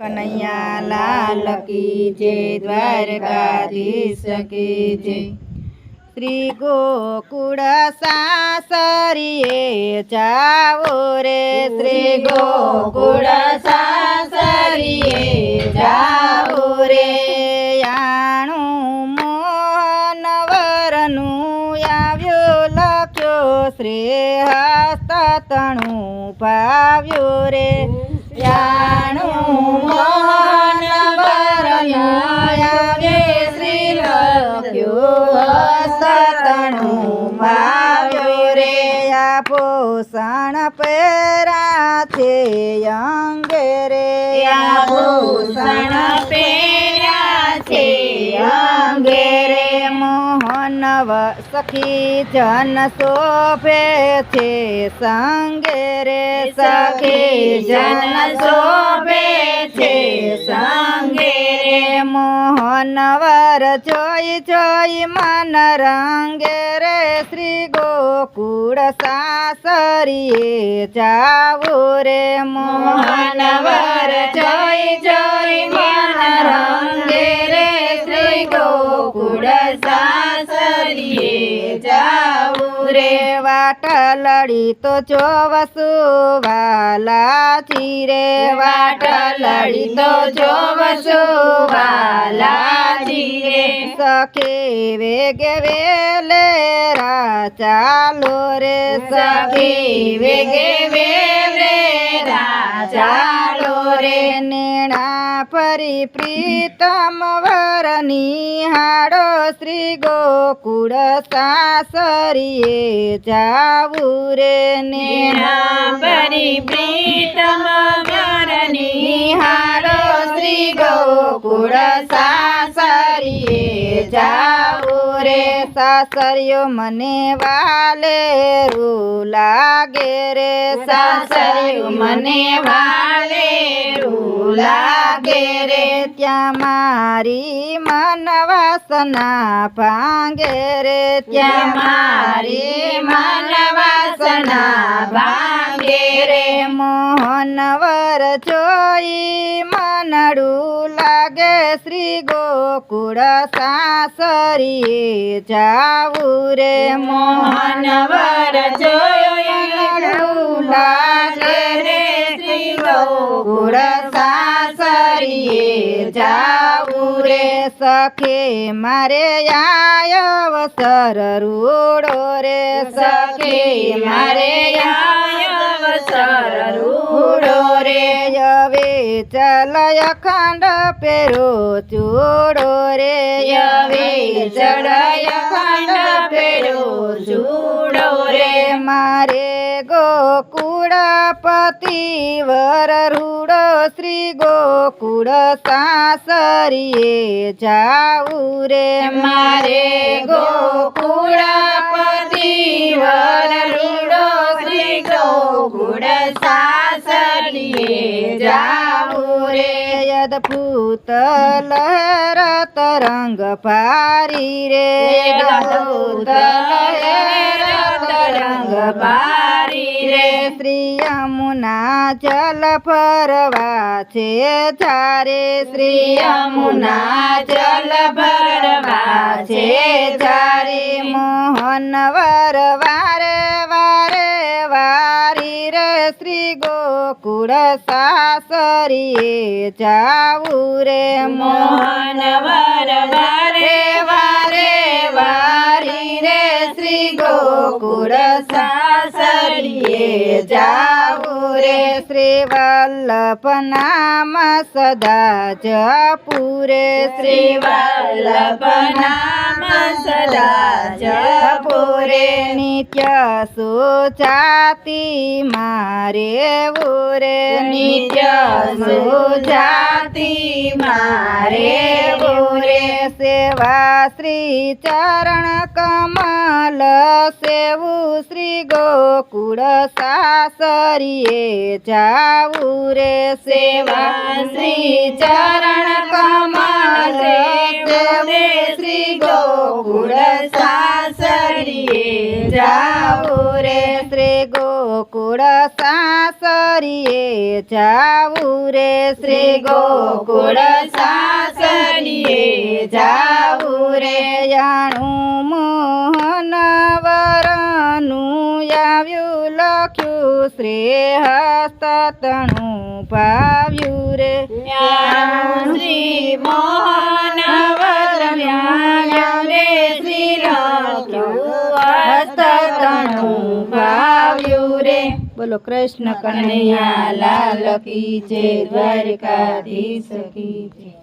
કનૈયા લાલ કી જય, દ્વારકાધીશ કી જય. શ્રી ગોકુળ સાસરીએ જાઓ રે. શ્રી ગોકુળ સાસરીએ જાઓ રે. મોહનવરનું આવ્યો લખ્યો. શ્રી હસ્ત તણું પાવ્યો રે. યાણું મોહનવરનું આવે શ્રી લખ્યો હસ્તણું પાવ્યો રે. આ પોષણ પેરા છે અંગે રે. આ પોષણ પેરા છે અંગે રે મોહનવ સખી જન શોભે છે, સંગે રે સખી જન શોભે છે, સંગે રે મોહનવર જોઈ જોઈ મન રંગે રે, શ્રી ગોકુળ સાસરીએ જાવું રે મોહનવર જોઈ રે વાટ લડી તો જોવસુ વાલાજી રે. વાટ લડી તો જોવસુ વાલાજી રે. સખે વેગે વેલે રા ચાલો રે. સખે વેગે વેલે રા રે નેણા પરી પ્રીતમ વરની હાડો શ્રી ગોકુળ સાસરીએ જાવું રે નેણા પરી પ્રીતમ વરની હાડો શ્રી ગોકુળ સાસરીએ રે સાસરીઓ મને વાલે, રૂ લાગે રે સાસરીઓ મને વાલે, રૂ લાગે રે. ત્યાં મારી મન વાસના ભાંગે રે, ત્યાં મારી મન વાસના ભાંગે રે. મોહનવર જોઈ મનડું લાગે શ્રી ગોકુળ સાસરી જાવું રે મોહનવર જોઈ લાગે રે શ્રી ગોકુળ સાસરીએ જાવું રે. સખે મારે અવસર રૂડો રે. સખે મારે યવે ચલય ખંડ પેરો ચૂડો રે. યવે ચલય ખંડ પેરો ચૂડો રે. મારે ગોકુળ પતિ વર રૂડો શ્રી ગોકુળ સાસરીએ જાવું રે. મારે ગોકુળ પતિ વર રૂડો શ્રી ગોકુળ સાસરીએ જાવું રે અદભુત લહેર તરંગ પારી રે. અદભુત લહેર તરંગ પારી રે. શ્રી યમુના જલ ફરવા છે ચારે શ્રી યમુના જલ ફરવા છે ચારે મોહન વર વારે વારે વારી રે શ્રી ગોકુળ સાસરીએ જાવું રે મોહન વર વારે વારે વારી રે શ્રી ગોકુળ સાસરીએ જાવું રે. શ્રી વલ્લભ નામ સદા જપુરે શ્રી વલ્લભ નામ સદા જપુરે નિત્ય સુજાતિ મારે રે નિત્ય સુજાતિ મારે રે સેવા શ્રી ચરણ કમલ સેવું શ્રી ગોકુળ સાસરીએ જાવું રે સેવા શ્રી ચરણ કમલ ગોકુળ સાસરીએ જાવું રે શ્રી ગોકુળ સાસ સાસરીએ જાવું રે શ્રી ગોકુળ સાસરીએ જાવું રે જાણું મોહન વરનું આવ્યું લખ્યું શ્રી હસ્તણું ભાવ્યું રે. શ્રી મોહન વરમ્યા રે બોલો કૃષ્ણ કનૈયા લાલ કી જય દ્વારકાધીશ કી જય.